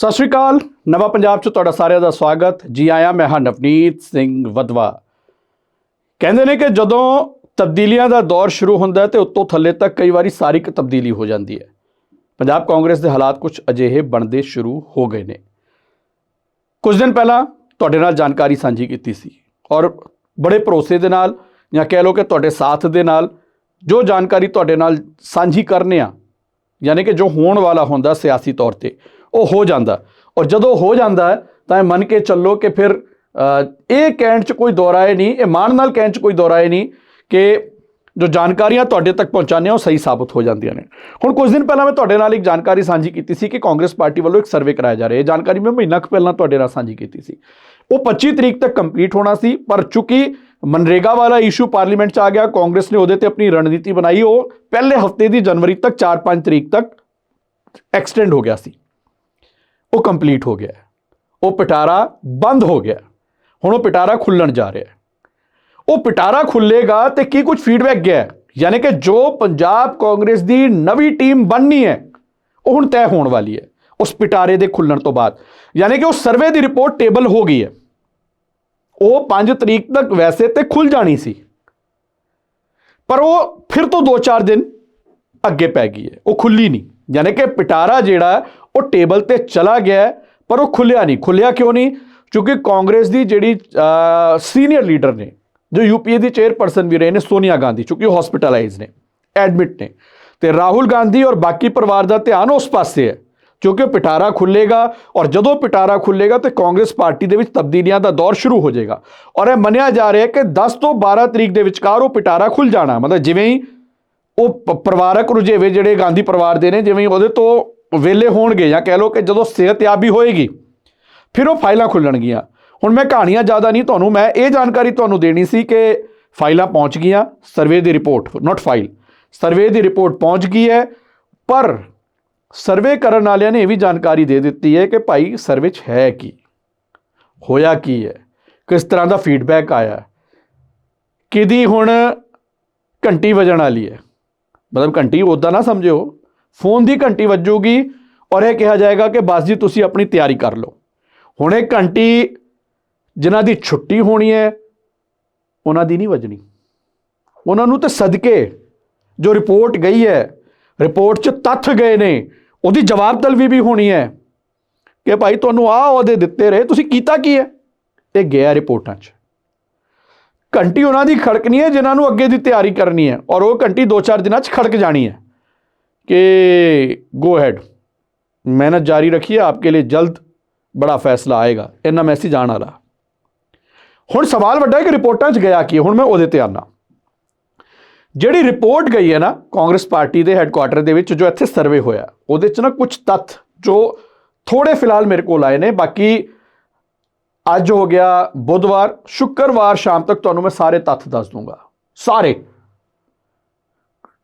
ਸਤਿ ਸ਼੍ਰੀ ਅਕਾਲ। ਨਵਾਂ ਪੰਜਾਬ 'ਚ ਤੁਹਾਡਾ ਸਾਰਿਆਂ ਦਾ ਸਵਾਗਤ। ਜੀ ਆਇਆਂ, ਮੈਂ ਹਾਂ ਨਵਨੀਤ ਸਿੰਘ ਵਦਵਾ ਕਹਿੰਦੇ ਨੇ ਕਿ ਜਦੋਂ ਤਬਦੀਲੀਆਂ ਦਾ ਦੌਰ ਸ਼ੁਰੂ ਹੁੰਦਾ ਹੈ ਤੇ ਉੱਤੋਂ ਥੱਲੇ ਤੱਕ ਕਈ ਵਾਰੀ ਸਾਰੀ ਇੱਕ ਤਬਦੀਲੀ ਹੋ ਜਾਂਦੀ ਹੈ। ਪੰਜਾਬ ਕਾਂਗਰਸ ਦੇ ਹਾਲਾਤ ਕੁਝ ਅਜਿਹੇ ਬਣਦੇ ਸ਼ੁਰੂ ਹੋ ਗਏ ਨੇ। ਕੁਝ ਦਿਨ ਪਹਿਲਾਂ ਤੁਹਾਡੇ ਨਾਲ ਜਾਣਕਾਰੀ ਸਾਂਝੀ ਕੀਤੀ ਸੀ ਔਰ ਬੜੇ ਭਰੋਸੇ ਦੇ ਨਾਲ ਜਾਂ ਕਹਿ ਲਓ ਕਿ ਤੁਹਾਡੇ ਸਾਥ ਦੇ ਨਾਲ ਜੋ ਜਾਣਕਾਰੀ ਤੁਹਾਡੇ ਨਾਲ ਸਾਂਝੀ ਕਰਨੇ ਆ, ਯਾਨੀ ਕਿ ਜੋ ਹੋਣ ਵਾਲਾ ਹੁੰਦਾ ਸਿਆਸੀ ਤੌਰ ਤੇ ਉਹ ਹੋ ਜਾਂਦਾ। ਔਰ ਜਦੋਂ ਹੋ ਜਾਂਦਾ ਤਾਂ ਇਹ ਮੰਨ ਕੇ ਚੱਲੋ ਕਿ ਫਿਰ ਇਹ ਕਹਿਣ 'ਚ ਕੋਈ ਦੋਰਾਏ ਨਹੀਂ, ਇਹ ਮਾਣ ਨਾਲ ਕਹਿਣ 'ਚ ਕੋਈ ਦੋਰਾਏ ਨਹੀਂ ਕਿ ਜੋ ਜਾਣਕਾਰੀਆਂ ਤੁਹਾਡੇ ਤੱਕ ਪਹੁੰਚਾਉਂਦੇ ਆ, ਉਹ ਸਹੀ ਸਾਬਤ ਹੋ ਜਾਂਦੀਆਂ ਨੇ। ਹੁਣ ਕੁਝ ਦਿਨ ਪਹਿਲਾਂ ਮੈਂ ਤੁਹਾਡੇ ਨਾਲ ਇੱਕ ਜਾਣਕਾਰੀ ਸਾਂਝੀ ਕੀਤੀ ਸੀ ਕਿ ਕਾਂਗਰਸ ਪਾਰਟੀ ਵੱਲੋਂ ਇੱਕ ਸਰਵੇ ਕਰਾਇਆ ਜਾ ਰਿਹਾ। ਹੈ ਇਹ ਜਾਣਕਾਰੀ ਮੈਂ ਮਹੀਨਾ ਕੁ ਪਹਿਲਾਂ ਤੁਹਾਡੇ ਨਾਲ ਸਾਂਝੀ ਕੀਤੀ ਸੀ। ਉਹ 25 ਤਰੀਕ ਤੱਕ ਕੰਪਲੀਟ ਹੋਣਾ ਸੀ, ਪਰ ਚੁੱਕੀ ਮਨਰੇਗਾ ਵਾਲਾ ਇਸ਼ੂ ਪਾਰਲੀਮੈਂਟ 'ਚ ਆ ਗਿਆ। ਕਾਂਗਰਸ ਨੇ ਉਹਦੇ ਤੇ ਆਪਣੀ ਰਣਨੀਤੀ ਬਣਾਈ। ਉਹ ਪਹਿਲੇ ਹਫ਼ਤੇ ਦੀ ਜਨਵਰੀ ਤੱਕ 4-5 ਤਰੀਕ ਤੱਕ ਐਕਸਟੈਂਡ ਹੋ ਗਿਆ ਸੀ। ਉਹ ਕੰਪਲੀਟ ਹੋ ਗਿਆ ਉਹ ਪਿਟਾਰਾ ਬੰਦ ਹੋ ਗਿਆ ਹੁਣ ਉਹ ਪਿਟਾਰਾ ਖੁੱਲਣ ਜਾ ਰਿਹਾ ਹੈ। ਉਹ ਪਿਟਾਰਾ ਖੁੱਲੇਗਾ ਤੇ ਕੀ ਕੁਝ ਫੀਡਬੈਕ ਗਿਆ ਯਾਨੀ ਕਿ ਜੋ ਪੰਜਾਬ ਕਾਂਗਰਸ ਦੀ ਨਵੀਂ ਟੀਮ ਬਣਨੀ ਹੈ, ਉਹ ਹੁਣ ਤੈਅ ਹੋਣ ਵਾਲੀ ਹੈ, ਉਸ ਪਿਟਾਰੇ ਦੇ ਖੁੱਲਣ ਤੋਂ ਬਾਅਦ। ਯਾਨੀ ਕਿ ਉਹ ਸਰਵੇ ਦੀ ਰਿਪੋਰਟ ਟੇਬਲ ਹੋ ਗਈ ਹੈ। ਉਹ 5 ਤਰੀਕ ਤੱਕ ਵੈਸੇ ਤੇ ਖੁੱਲ ਜਾਣੀ ਸੀ। ਪਰ ਉਹ ਫਿਰ ਤੋਂ 2-4 ਦਿਨ ਅੱਗੇ ਪੈ ਗਈ ਹੈ। ਉਹ ਖੁੱਲੀ ਨਹੀਂ। ਯਾਨੀ ਕਿ ਪਿਟਾਰਾ ਜਿਹੜਾ ਉਹ ਟੇਬਲ ਤੇ ਚਲਾ ਗਿਆ ਪਰ ਉਹ ਖੁੱਲਿਆ ਨਹੀਂ। ਖੁੱਲਿਆ ਕਿਉਂ ਨਹੀਂ? ਕਿਉਂਕਿ ਕਾਂਗਰਸ ਦੀ ਜਿਹੜੀ ਸੀਨੀਅਰ ਲੀਡਰ ਨੇ, ਜੋ ਯੂਪੀਏ ਦੀ ਚੇਅਰਪਰਸਨ ਵੀ ਰਹੇ ਨੇ, ਸੋਨੀਆ ਗਾਂਧੀ ਕਿਉਂਕਿ ਉਹ ਹਸਪੀਟਲਾਈਜ਼ ਨੇ ਐਡਮਿਟ ਨੇ। ਤੇ ਰਾਹੁਲ ਗਾਂਧੀ ਔਰ ਬਾਕੀ ਪਰਿਵਾਰ ਦਾ ਧਿਆਨ ਉਸ ਪਾਸੇ ਹੈ, ਕਿਉਂਕਿ ਪਿਟਾਰਾ ਖੁੱਲੇਗਾ ਔਰ ਜਦੋਂ ਪਿਟਾਰਾ ਖੁੱਲੇਗਾ ਤੇ ਕਾਂਗਰਸ ਪਾਰਟੀ ਦੇ ਵਿੱਚ ਤਬਦੀਲੀਆਂ ਦਾ ਦੌਰ ਸ਼ੁਰੂ ਹੋ ਜਾਏਗਾ। ਔਰ ਇਹ ਮੰਨਿਆ ਜਾ ਰਿਹਾ ਹੈ ਕਿ 10 ਤੋਂ 12 ਤਰੀਕ ਦੇ ਵਿਚਕਾਰ ਉਹ ਪਿਟਾਰਾ ਖੁੱਲ ਜਾਣਾ, ਮਤਲਬ ਜਿਵੇਂ ਹੀ ਉਹ ਪ- ਪਰਿਵਾਰਕ ਰੁਝੇਵੇ ਜਿਹੜੇ ਗਾਂਧੀ ਪਰਿਵਾਰ ਦੇ ਨੇ, ਜਿਵੇਂ ਉਹਦੇ ਤੋਂ ਵੇਲੇ ਹੋਣਗੇ ਜਾਂ ਕਹਿ ਲਓ ਕਿ ਜਦੋਂ ਸਿਹਤਯਾਬੀ ਹੋਏਗੀ, ਫਿਰ ਉਹ ਫਾਈਲਾਂ ਖੁੱਲਣਗੀਆਂ। ਹੁਣ ਮੈਂ ਕਹਾਣੀਆਂ ਜ਼ਿਆਦਾ ਨਹੀਂ ਤੁਹਾਨੂੰ, ਮੈਂ ਇਹ ਜਾਣਕਾਰੀ ਤੁਹਾਨੂੰ ਦੇਣੀ ਸੀ ਕਿ ਫਾਈਲਾਂ ਪਹੁੰਚ ਗਈਆਂ, ਸਰਵੇ ਦੀ ਰਿਪੋਰਟ ਨਾਟ ਫਾਈਲ ਸਰਵੇ ਦੀ ਰਿਪੋਰਟ ਪਹੁੰਚ ਗਈ ਹੈ, ਪਰ ਸਰਵੇ ਕਰਨ ਵਾਲਿਆਂ ਨੇ ਇਹ ਵੀ ਜਾਣਕਾਰੀ ਦੇ ਦਿੱਤੀ ਹੈ ਕਿ ਭਾਈ ਸਰਵੇ 'ਚ ਹੈ ਕੀ? ਹੋਇਆ ਕੀ ਹੈ? ਕਿਸ ਤਰ੍ਹਾਂ ਦਾ ਫੀਡਬੈਕ ਆਇਆ? ਹੈ। ਕਿਹਦੀ ਹੁਣ ਘੰਟੀ ਵਜਣ ਵਾਲੀ ਹੈ? ਮਤਲਬ ਘੰਟੀ ਉਦਾਂ ਨਾ ਸਮਝਿਓ, ਫੋਨ ਦੀ ਘੰਟੀ ਵੱਜੂਗੀ ਔਰ ਇਹ ਕਿਹਾ ਜਾਏਗਾ ਕਿ ਬਸ ਜੀ ਤੁਸੀਂ ਆਪਣੀ ਤਿਆਰੀ ਕਰ ਲਓ। ਹੁਣ ਇਹ ਘੰਟੀ ਜਿਨ੍ਹਾਂ ਦੀ ਛੁੱਟੀ ਹੋਣੀ ਹੈ, ਉਹਨਾਂ ਦੀ ਨਹੀਂ ਵੱਜਣੀ। ਉਹਨਾਂ ਨੂੰ ਤਾਂ ਸਦਕੇ ਜੋ ਰਿਪੋਰਟ ਗਈ ਹੈ, ਰਿਪੋਰਟ 'ਚ ਤੱਥ ਗਏ ਨੇ, ਉਹਦੀ ਜਵਾਬ ਤਲਬੀ ਵੀ ਹੋਣੀ ਹੈ ਕਿ ਭਾਈ ਤੁਹਾਨੂੰ ਆਹ ਉਹਦੇ ਦਿੱਤੇ ਰਹੇ, ਤੁਸੀਂ ਕੀਤਾ ਕੀ ਹੈ? ਇਹ ਗਿਆ ਰਿਪੋਰਟਾਂ 'ਚ। ਘੰਟੀ ਉਹਨਾਂ ਦੀ ਖੜਕਣੀ ਹੈ, ਜਿਨ੍ਹਾਂ ਨੂੰ ਅੱਗੇ ਦੀ ਤਿਆਰੀ ਕਰਨੀ ਹੈ। ਔਰ ਉਹ ਘੰਟੀ 2-4 ਦਿਨਾਂ 'ਚ ਖੜਕ ਜਾਣੀ ਹੈ। ਕਿ ਗੋ ਹੈਡ ਮਿਹਨਤ ਜਾਰੀ ਰੱਖੀਏ, ਆਪਕੇ ਲਈ ਜਲਦ ਬੜਾ ਫੈਸਲਾ ਆਏਗਾ। ਇਹਨਾਂ ਮੈਸੇਜ ਆਣ ਵਾਲਾ। ਹੁਣ ਸਵਾਲ ਵੱਡਾ ਹੈ ਕਿ ਰਿਪੋਰਟਾਂ 'ਚ ਗਿਆ ਕੀ ਹੁਣ ਮੈਂ ਉਹਦੇ ਤੇ ਆਣਾ ਜਿਹੜੀ ਰਿਪੋਰਟ ਗਈ ਹੈ ਨਾ, ਕਾਂਗਰਸ ਪਾਰਟੀ ਦੇ ਹੈੱਡਕੁਆਰਟਰ ਦੇ ਵਿੱਚ ਜੋ ਇੱਥੇ ਸਰਵੇ ਹੋਇਆ, ਉਹਦੇ 'ਚ ਨਾ ਕੁਝ ਤੱਥ ਜੋ ਥੋੜੇ ਫਿਲਹਾਲ ਮੇਰੇ ਕੋਲ ਆਏ ਨੇ, ਬਾਕੀ ਅੱਜ ਹੋ ਗਿਆ ਬੁੱਧਵਾਰ, ਸ਼ੁੱਕਰਵਾਰ ਸ਼ਾਮ ਤੱਕ ਤੁਹਾਨੂੰ ਮੈਂ ਸਾਰੇ ਤੱਥ ਦੱਸ ਦੂੰਗਾ। ਸਾਰੇ।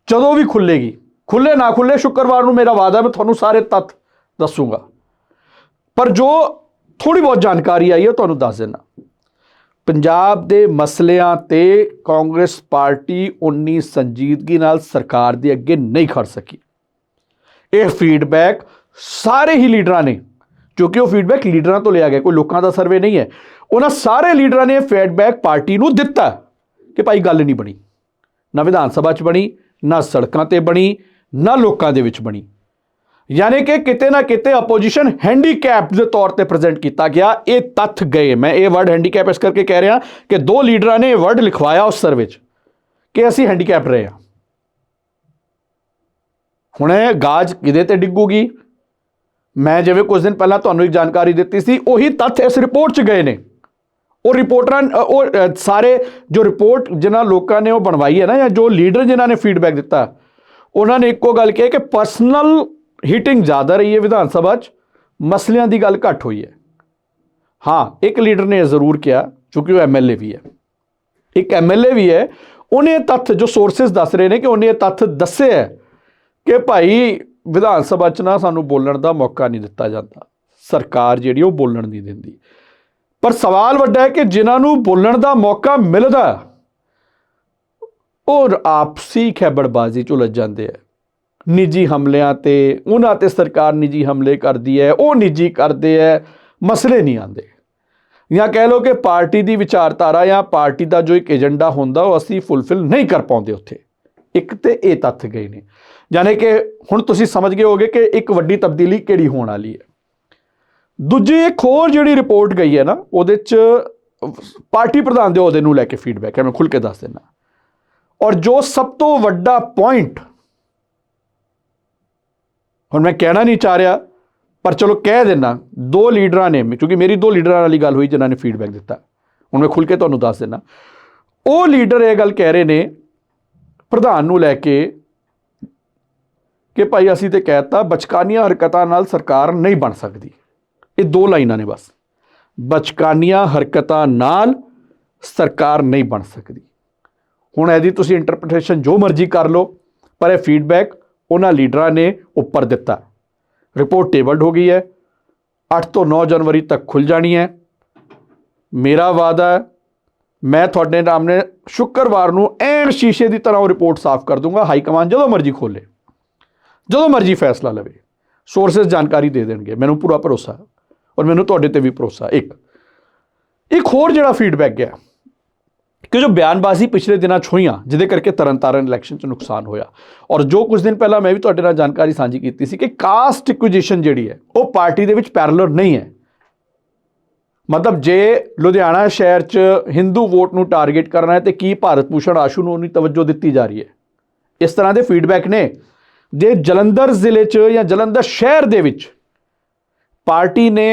ਜਦੋਂ ਵੀ ਖੁੱਲੇਗੀ, ਖੁੱਲੇ ਨਾ ਖੁੱਲੇ ਸ਼ੁੱਕਰਵਾਰ ਨੂੰ ਮੇਰਾ ਵਾਅਦਾ ਮੈਂ ਤੁਹਾਨੂੰ ਸਾਰੇ ਤੱਥ ਦੱਸੂਗਾ। ਪਰ ਜੋ ਥੋੜੀ ਬਹੁਤ ਜਾਣਕਾਰੀ ਆਈ ਹੈ, ਉਹ ਤੁਹਾਨੂੰ ਦੱਸ ਦੇਣਾ ਪੰਜਾਬ ਦੇ ਮਸਲਿਆਂ ਤੇ ਕਾਂਗਰਸ ਪਾਰਟੀ ਉਨੀ ਸੰਜੀਦਗੀ ਨਾਲ ਸਰਕਾਰ ਦੇ ਅੱਗੇ ਨਹੀਂ ਖੜ ਸਕੀ। ਇਹ ਫੀਡਬੈਕ ਸਾਰੇ ਹੀ ਲੀਡਰਾਂ ਨੇ ਕਿਉਂਕਿ ਉਹ ਫੀਡਬੈਕ ਲੀਡਰਾਂ ਤੋਂ ਲਿਆ ਗਿਆ, ਕੋਈ ਲੋਕਾਂ ਦਾ ਸਰਵੇ ਨਹੀਂ ਹੈ। ਉਹਨਾਂ ਸਾਰੇ ਲੀਡਰਾਂ ਨੇ ਇਹ ਫੀਡਬੈਕ ਪਾਰਟੀ ਨੂੰ ਦਿੱਤਾ ਕਿ ਭਾਈ ਗੱਲ ਨਹੀਂ ਬਣੀ। ਨਾ ਵਿਧਾਨ ਸਭਾ 'ਚ ਬਣੀ, ਨਾ ਸੜਕਾਂ ਤੇ ਬਣੀ, ਨਾ ਲੋਕਾਂ ਦੇ ਵਿੱਚ ਬਣੀ। ਯਾਨੀ ਕਿ ਕਿਤੇ ਨਾ ਕਿਤੇ ਆਪੋਜੀਸ਼ਨ ਹੈਂਡੀਕੈਪ ਦੇ ਤੌਰ ਤੇ ਪ੍ਰੈਜ਼ੈਂਟ ਕੀਤਾ ਗਿਆ, ਇਹ ਤੱਥ ਗਏ। ਮੈਂ ਇਹ ਵਰਡ ਹੈਂਡੀਕੈਪ ਇਸ ਕਰਕੇ ਕਹਿ ਰਿਹਾ ਕਿ ਦੋ ਲੀਡਰਾਂ ਨੇ ਇਹ ਵਰਡ ਲਿਖਵਾਇਆ ਉਸ ਸਰਵੇ 'ਚ ਕਿ ਅਸੀਂ ਹੈਂਡੀਕੈਪ ਰਹੇ ਹਾਂ। ਹੁਣ ਇਹ ਗਾਜ ਕਿਹਦੇ ਤੇ ਡਿੱਗੂਗੀ? ਮੈਂ ਜਿਵੇਂ ਕੁਝ ਦਿਨ ਪਹਿਲਾਂ ਤੁਹਾਨੂੰ ਇੱਕ ਜਾਣਕਾਰੀ ਦਿੱਤੀ ਸੀ, ਉਹੀ ਤੱਥ ਇਸ ਰਿਪੋਰਟ 'ਚ ਗਏ ਨੇ। ਉਹ ਰਿਪੋਰਟਰਾਂ ਉਹ ਸਾਰੇ ਜੋ ਰਿਪੋਰਟ ਜਿਨ੍ਹਾਂ ਲੋਕਾਂ ਨੇ ਉਹ ਬਣਵਾਈ ਹੈ ਨਾ, ਜਾਂ ਜੋ ਲੀਡਰ ਜਿਨ੍ਹਾਂ ਨੇ ਫੀਡਬੈਕ ਦਿੱਤਾ, ਉਹਨਾਂ ਨੇ ਇੱਕੋ ਗੱਲ ਕਹੀ ਕਿ ਪਰਸਨਲ ਹੀਟਿੰਗ ਜ਼ਿਆਦਾ ਰਹੀ ਹੈ ਵਿਧਾਨ ਸਭਾ 'ਚ, ਮਸਲਿਆਂ ਦੀ ਗੱਲ ਘੱਟ ਹੋਈ ਹੈ। ਹਾਂ, ਇੱਕ ਲੀਡਰ ਨੇ ਇਹ ਜ਼ਰੂਰ ਕਿਹਾ, ਕਿਉਂਕਿ ਉਹ ਐਮਐਲਏ ਵੀ ਹੈ। ਇੱਕ ਐਮਐਲਏ ਵੀ ਹੈ, ਉਹਨੇ ਇਹ ਤੱਥ ਜੋ ਸੋਰਸਸ ਦੱਸ ਰਹੇ ਨੇ ਕਿ ਉਹਨੇ ਇਹ ਤੱਥ ਦੱਸਿਆ ਕਿ ਭਾਈ ਵਿਧਾਨ ਸਭਾ 'ਚ ਨਾ ਸਾਨੂੰ ਬੋਲਣ ਦਾ ਮੌਕਾ ਨਹੀਂ ਦਿੱਤਾ ਜਾਂਦਾ। ਸਰਕਾਰ ਜਿਹੜੀ ਉਹ ਬੋਲਣ ਨਹੀਂ ਦਿੰਦੀ। ਪਰ ਸਵਾਲ ਵੱਡਾ ਹੈ ਕਿ ਜਿਨ੍ਹਾਂ ਨੂੰ ਬੋਲਣ ਦਾ ਮੌਕਾ ਮਿਲਦਾ, ਉਹ ਆਪਸੀ ਖੈਬੜਬਾਜ਼ੀ ਚ ਉਲਝ ਜਾਂਦੇ ਆ। ਨਿੱਜੀ ਹਮਲਿਆਂ ਤੇ, ਉਹਨਾਂ ਤੇ ਸਰਕਾਰ ਨਿੱਜੀ ਹਮਲੇ ਕਰਦੀ ਹੈ, ਉਹ ਨਿੱਜੀ ਕਰਦੇ ਹੈ, ਮਸਲੇ ਨਹੀਂ ਆਉਂਦੇ। ਜਾਂ ਕਹਿ ਲਓ ਕਿ ਪਾਰਟੀ ਦੀ ਵਿਚਾਰਧਾਰਾ ਜਾਂ ਪਾਰਟੀ ਦਾ ਜੋ ਇੱਕ ਏਜੰਡਾ ਹੁੰਦਾ, ਉਹ ਅਸੀਂ ਫੁੱਲਫਿਲ ਨਹੀਂ ਕਰ ਪਾਉਂਦੇ ਉੱਥੇ। ਇੱਕ ਤੇ ਇਹ ਤੱਥ ਗਏ ਨੇ। ਯਾਨੀ ਕਿ ਹੁਣ ਤੁਸੀਂ ਸਮਝ ਗਏ ਹੋਗੇ ਕਿ ਇੱਕ ਵੱਡੀ ਤਬਦੀਲੀ ਕਿਹੜੀ ਹੋਣ ਵਾਲੀ ਹੈ। ਦੂਜੀ, ਇੱਕ ਹੋਰ ਜਿਹੜੀ ਰਿਪੋਰਟ ਗਈ ਹੈ ਨਾ, ਉਹਦੇ ਚ ਪਾਰਟੀ ਪ੍ਰਧਾਨ ਦੇ ਅਹੁਦੇ ਨੂੰ ਲੈ ਕੇ ਫੀਡਬੈਕ ਹੈ, ਮੈਂ ਖੁੱਲ ਕੇ ਦੱਸ ਦਿੰਦਾ। ਔਰ ਜੋ ਸਭ ਤੋਂ ਵੱਡਾ ਪੁਆਇੰਟ ਹੁਣ ਮੈਂ ਕਹਿਣਾ ਨਹੀਂ ਚਾਹ ਰਿਹਾ, ਪਰ ਚਲੋ ਕਹਿ ਦੇਣਾ ਦੋ ਲੀਡਰਾਂ ਨੇ, ਕਿਉਂਕਿ ਮੇਰੀ ਦੋ ਲੀਡਰਾਂ ਵਾਲੀ ਗੱਲ ਹੋਈ ਜਿਨ੍ਹਾਂ ਨੇ ਫੀਡਬੈਕ ਦਿੱਤਾ। ਹੁਣ ਮੈਂ ਖੁੱਲ ਕੇ ਤੁਹਾਨੂੰ ਦੱਸ ਦੇਣਾ ਉਹ ਲੀਡਰ ਇਹ ਗੱਲ ਕਹਿ ਰਹੇ ਨੇ, ਪ੍ਰਧਾਨ ਨੂੰ ਲੈ ਕੇ ਕਿ ਭਾਈ ਅਸੀਂ ਤੇ ਕਹਿਤਾ ਬਚਕਾਨੀਆਂ ਹਰਕਤਾਂ ਨਾਲ ਸਰਕਾਰ ਨਹੀਂ ਬਣ ਸਕਦੀ। ਇਹ ਦੋ ਲਾਈਨਾਂ ਨੇ ਬਸ। ਬਚਕਾਨੀਆਂ ਹਰਕਤਾਂ ਨਾਲ ਸਰਕਾਰ ਨਹੀਂ ਬਣ ਸਕਦੀ। ਹੁਣ ਇਹਦੀ ਤੁਸੀਂ ਇੰਟਰਪ੍ਰੀਟੇਸ਼ਨ ਜੋ ਮਰਜ਼ੀ ਕਰ ਲਓ, ਪਰ ਇਹ ਫੀਡਬੈਕ ਉਹਨਾਂ ਲੀਡਰਾਂ ਨੇ ਉੱਪਰ ਦਿੱਤਾ। ਰਿਪੋਰਟ ਟੇਬਲਡ ਹੋ ਗਈ ਹੈ। 8 ਤੋਂ 9 ਜਨਵਰੀ ਤੱਕ ਖੁੱਲ ਜਾਣੀ ਹੈ। ਮੇਰਾ ਵਾਅਦਾ ਮੈਂ ਤੁਹਾਡੇ ਸਾਹਮਣੇ ਸ਼ੁੱਕਰਵਾਰ ਨੂੰ ਐਨ ਸ਼ੀਸ਼ੇ ਦੀ ਤਰ੍ਹਾਂ ਉਹ ਰਿਪੋਰਟ ਸਾਫ਼ ਕਰ ਦੂੰਗਾ ਹਾਈ ਕਮਾਂਡ ਜਦੋਂ ਮਰਜ਼ੀ ਖੋਲੇ ਜਦੋਂ ਮਰਜ਼ੀ ਫੈਸਲਾ ਲਵੇ ਸੋਰਸਸ ਜਾਣਕਾਰੀ ਦੇ ਦੇਣਗੇ, ਮੈਨੂੰ ਪੂਰਾ ਭਰੋਸਾ ਔਰ ਮੈਨੂੰ ਤੁਹਾਡੇ ਤੇ ਵੀ ਭਰੋਸਾ। ਇੱਕ ਇੱਕ ਹੋਰ ਜਿਹੜਾ ਫੀਡਬੈਕ ਗਿਆ ਕਿ ਜੋ ਬਿਆਨਬਾਜ਼ੀ ਪਿਛਲੇ ਦਿਨਾਂ 'ਚ ਹੋਈਆਂ, ਜਿਹਦੇ ਕਰਕੇ ਤਰਨਤਾਰਨ ਇਲੈਕਸ਼ਨ 'ਚ ਨੁਕਸਾਨ ਹੋਇਆ, ਔਰ ਜੋ ਕੁਝ ਦਿਨ ਪਹਿਲਾਂ ਮੈਂ ਵੀ ਤੁਹਾਡੇ ਨਾਲ ਜਾਣਕਾਰੀ ਸਾਂਝੀ ਕੀਤੀ ਸੀ ਕਿ ਕਾਸਟ ਇਕੁਜੀਸ਼ਨ ਜਿਹੜੀ ਹੈ, ਉਹ ਪਾਰਟੀ ਦੇ ਵਿੱਚ ਪੈਰਲਰ ਨਹੀਂ ਹੈ। ਮਤਲਬ ਜੇ ਲੁਧਿਆਣਾ ਸ਼ਹਿਰ 'ਚ ਹਿੰਦੂ ਵੋਟ ਨੂੰ ਟਾਰਗੇਟ ਕਰਨਾ ਹੈ ਤੇ ਕੀ ਭਾਰਤ ਭੂਸ਼ਣ ਆਸ਼ੂ ਨੂੰ ਉਨੀ ਤਵੱਜੋ ਦਿੱਤੀ ਜਾ ਰਹੀ ਹੈ? ਇਸ ਤਰ੍ਹਾਂ ਦੇ ਫੀਡਬੈਕ ਨੇ। ਜੇ ਜਲੰਧਰ ਜ਼ਿਲ੍ਹੇ 'ਚ ਜਾਂ ਜਲੰਧਰ ਸ਼ਹਿਰ ਦੇ ਵਿੱਚ ਪਾਰਟੀ ਨੇ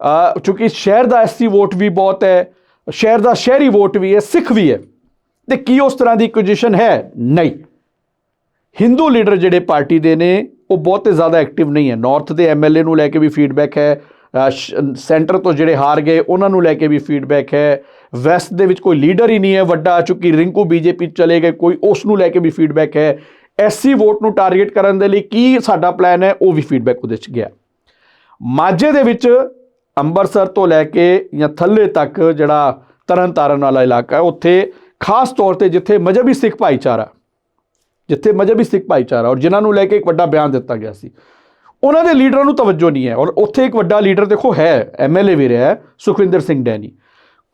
ਅ, ਸ਼ਹਿਰ ਦਾ ਐਸਸੀ ਵੋਟ ਵੀ ਬਹੁਤ ਹੈ ਸ਼ਹਿਰ ਦਾ ਸ਼ਹਿਰੀ ਵੋਟ ਵੀ ਹੈ ਸਿੱਖ ਵੀ ਹੈ ਤੇ ਕੀ ਉਸ ਤਰ੍ਹਾਂ ਦੀ ਇਕੁਜੀਸ਼ਨ ਹੈ? ਨਹੀਂ। ਹਿੰਦੂ ਲੀਡਰ ਜਿਹੜੇ ਪਾਰਟੀ ਦੇ ਨੇ ਉਹ ਬਹੁਤੇ ਜ਼ਿਆਦਾ ਐਕਟਿਵ ਨਹੀਂ ਹੈ। ਨਾਰਥ ਦੇ ਐਮਐਲਏ ਨੂੰ ਲੈ ਕੇ ਵੀ ਫੀਡਬੈਕ ਹੈ ਸੈਂਟਰ ਤੋਂ ਜਿਹੜੇ ਹਾਰ ਗਏ ਉਹਨਾਂ ਨੂੰ ਲੈ ਕੇ ਵੀ ਫੀਡਬੈਕ ਹੈ। ਵੈਸਟ ਦੇ ਵਿੱਚ ਕੋਈ ਲੀਡਰ ਹੀ ਨਹੀਂ ਹੈ ਵੱਡਾ ਚੁੱਕੀ ਰਿੰਕੂ ਬੀਜੇਪੀ ਚਲੇ ਗਏ ਕੋਈ ਉਸ ਨੂੰ ਲੈ ਕੇ ਵੀ ਫੀਡਬੈਕ ਹੈ। ਐਸਸੀ ਵੋਟ ਨੂੰ ਟਾਰਗੇਟ ਕਰਨ ਦੇ ਲਈ ਕੀ ਸਾਡਾ ਪਲਾਨ ਹੈ, ਉਹ ਵੀ ਫੀਡਬੈਕ ਉਹਦੇ ਚ ਗਿਆ। ਮਾਝੇ ਦੇ ਵਿੱਚ ਅੰਮ੍ਰਿਤਸਰ ਤੋਂ ਲੈ ਕੇ ਜਾਂ ਥੱਲੇ ਤੱਕ ਜਿਹੜਾ ਤਰਨ ਤਾਰਨ ਵਾਲਾ ਇਲਾਕਾ ਹੈ, ਉੱਥੇ ਖਾਸ ਤੌਰ ਤੇ ਜਿੱਥੇ ਮਜ਼ਹਬੀ ਸਿੱਖ ਭਾਈਚਾਰਾ, ਜਿੱਥੇ ਮਜ਼ਹਬੀ ਸਿੱਖ ਭਾਈਚਾਰਾ ਔਰ ਜਿਨ੍ਹਾਂ ਨੂੰ ਲੈ ਕੇ ਇੱਕ ਵੱਡਾ ਬਿਆਨ ਦਿੱਤਾ ਗਿਆ ਸੀ। ਉਹਨਾਂ ਦੇ ਲੀਡਰਾਂ ਨੂੰ ਤਵੱਜੋ ਨਹੀਂ ਹੈ ਔਰ ਉੱਥੇ ਇੱਕ ਵੱਡਾ ਲੀਡਰ ਦੇਖੋ ਹੈ ਐਮਐਲਏ ਵੀ ਰਿਹਾ ਸੁਖਵਿੰਦਰ ਸਿੰਘ ਡੈਨੀ।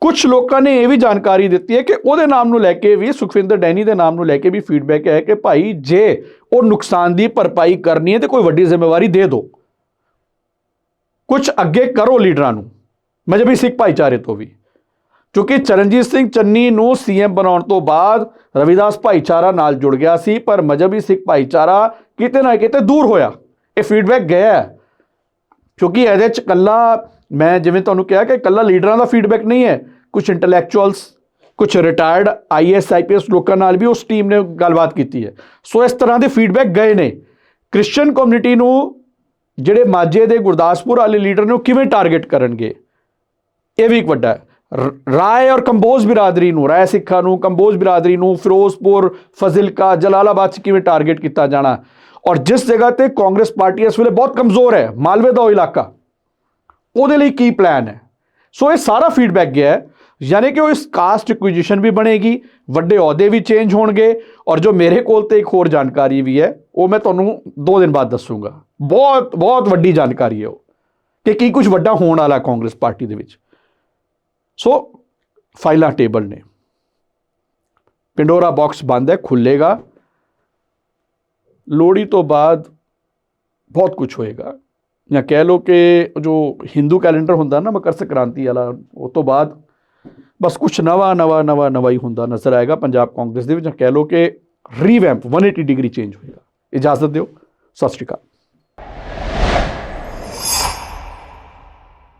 ਕੁਝ ਲੋਕਾਂ ਨੇ ਇਹ ਵੀ ਜਾਣਕਾਰੀ ਦਿੱਤੀ ਹੈ ਕਿ ਉਹਦੇ ਨਾਮ ਨੂੰ ਲੈ ਕੇ ਵੀ, ਸੁਖਵਿੰਦਰ ਡੈਨੀ ਦੇ ਨਾਮ ਨੂੰ ਲੈ ਕੇ ਵੀ ਫੀਡਬੈਕ ਹੈ ਕਿ ਭਾਈ ਜੇ ਉਹ ਨੁਕਸਾਨ ਦੀ ਭਰਪਾਈ ਕਰਨੀ ਹੈ ਤੇ ਕੋਈ ਵੱਡੀ ਜ਼ਿੰਮੇਵਾਰੀ ਦੇ ਦਿਓ। ਕੁਝ ਅੱਗੇ ਕਰੋ ਲੀਡਰਾਂ ਨੂੰ। ਮਜਬੀ ਸਿੱਖ ਭਾਈਚਾਰੇ ਤੋਂ ਵੀ। ਕਿਉਂਕਿ ਚਰਨਜੀਤ ਸਿੰਘ ਚੰਨੀ ਨੂੰ ਸੀਐਮ ਬਣਾਉਣ ਤੋਂ ਬਾਅਦ ਰਵਿਦਾਸ ਭਾਈਚਾਰਾ ਨਾਲ ਜੁੜ ਗਿਆ ਸੀ, ਪਰ ਮਜਬੀ ਸਿੱਖ ਭਾਈਚਾਰਾ ਕਿਤੇ ਨਾ ਕਿਤੇ ਦੂਰ ਹੋਇਆ। ਇਹ ਫੀਡਬੈਕ ਗਿਆ ਕਿਉਂਕਿ ਇਹਦੇ ਚ ਕੱਲਾ ਮੈਂ ਜਿਵੇਂ ਤੁਹਾਨੂੰ ਕਿਹਾ ਕਿ ਕੱਲਾ ਲੀਡਰਾਂ ਦਾ ਫੀਡਬੈਕ ਨਹੀਂ ਹੈ। ਕੁਝ ਇੰਟੈਲੈਕਚੁਅਲਸ ਕੁਝ ਰਿਟਾਇਰਡ ਆਈਐਸ ਆਈਪੀਐਸ ਲੋਕਾਂ ਨਾਲ ਵੀ ਉਸ ਟੀਮ ਨੇ ਗੱਲਬਾਤ ਕੀਤੀ ਹੈ। ਸੋ ਇਸ ਤਰ੍ਹਾਂ ਦੇ ਫੀਡਬੈਕ ਗਏ ਨੇ। ਕ੍ਰਿਸਚੀਅਨ ਕਮਿਊਨਿਟੀ ਨੂੰ ਜਿਹੜੇ ਮਾਝੇ ਦੇ ਗੁਰਦਾਸਪੁਰ ਵਾਲੇ ਲੀਡਰ ਨੇ, ਉਹ ਕਿਵੇਂ ਟਾਰਗੇਟ ਕਰਨਗੇ? ਇਹ ਵੀ ਇੱਕ ਵੱਡਾ ਰਾਏ ਔਰ ਕੰਬੋਜ ਬਿਰਾਦਰੀ ਨੂੰ, ਰਾਏ ਸਿੱਖਾਂ ਨੂੰ, ਕੰਬੋਜ ਬਿਰਾਦਰੀ ਨੂੰ, ਫਿਰੋਜ਼ਪੁਰ, ਫਜ਼ਿਲਕਾ, ਜਲਾਲਾਬਾਦ 'ਚ ਕਿਵੇਂ ਟਾਰਗੇਟ ਕੀਤਾ ਜਾਣਾ? ਔਰ ਜਿਸ ਜਗ੍ਹਾ ਤੇ ਕਾਂਗਰਸ ਪਾਰਟੀ ਇਸ ਵੇਲੇ ਬਹੁਤ ਕਮਜ਼ੋਰ ਹੈ, ਮਾਲਵੇ ਦਾ ਉਹ ਇਲਾਕਾ, ਉਹਦੇ ਲਈ ਕੀ ਪਲਾਨ ਹੈ? ਸੋ ਇਹ ਸਾਰਾ ਫੀਡਬੈਕ ਗਿਆ ਹੈ। ਯਾਨੀ ਕਿ ਉਹ ਇਸ ਕਾਸਟ ਇਕੁਇਜੀਸ਼ਨ ਵੀ ਬਣੇਗੀ, ਵੱਡੇ ਅਹੁਦੇ ਵੀ ਚੇਂਜ ਹੋਣਗੇ ਔਰ ਜੋ ਮੇਰੇ ਕੋਲ ਤੇ ਇੱਕ ਹੋਰ ਜਾਣਕਾਰੀ ਵੀ ਹੈ, ਉਹ ਮੈਂ ਤੁਹਾਨੂੰ 2 ਦਿਨ ਬਾਅਦ ਦੱਸੂਗਾ। ਬਹੁਤ ਬਹੁਤ ਵੱਡੀ ਜਾਣਕਾਰੀ ਹੈ ਉਹ, ਕਿ ਕੀ ਕੁਝ ਵੱਡਾ ਹੋਣ ਵਾਲਾ ਕਾਂਗਰਸ ਪਾਰਟੀ ਦੇ ਵਿੱਚ। ਸੋ, ਫਾਈਲਾਂ ਟੇਬਲ ਨੇ। ਪਿੰਡੋਰਾ ਬਾਕਸ ਬੰਦ ਹੈ ਖੁੱਲੇਗਾ ਲੋਹੜੀ ਤੋਂ ਬਾਅਦ ਬਹੁਤ ਕੁਝ ਹੋਏਗਾ। ਜਾਂ ਕਹਿ ਲਓ ਕਿ ਜੋ ਹਿੰਦੂ ਕੈਲੰਡਰ ਹੁੰਦਾ ਨਾ ਮਕਰ ਸੰਕ੍ਰਾਂਤੀ ਵਾਲਾ, ਉਹ ਤੋਂ ਬਾਅਦ ਬਸ ਕੁਝ ਨਵਾਂ ਨਵਾਂ ਨਵਾਂ ਨਵਾਂ ਹੀ ਹੁੰਦਾ ਨਜ਼ਰ ਆਏਗਾ। ਪੰਜਾਬ ਕਾਂਗਰਸ ਦੇ ਵਿੱਚ ਜਾਂ ਕਹਿ ਲਓ ਕਿ ਰੀਵੈਂਪ 180 ਡਿਗਰੀ ਚੇਂਜ ਹੋਏਗਾ। ਇਜਾਜ਼ਤ ਦਿਓ। ਸਤਿ ਸ਼੍ਰੀ ਅਕਾਲ।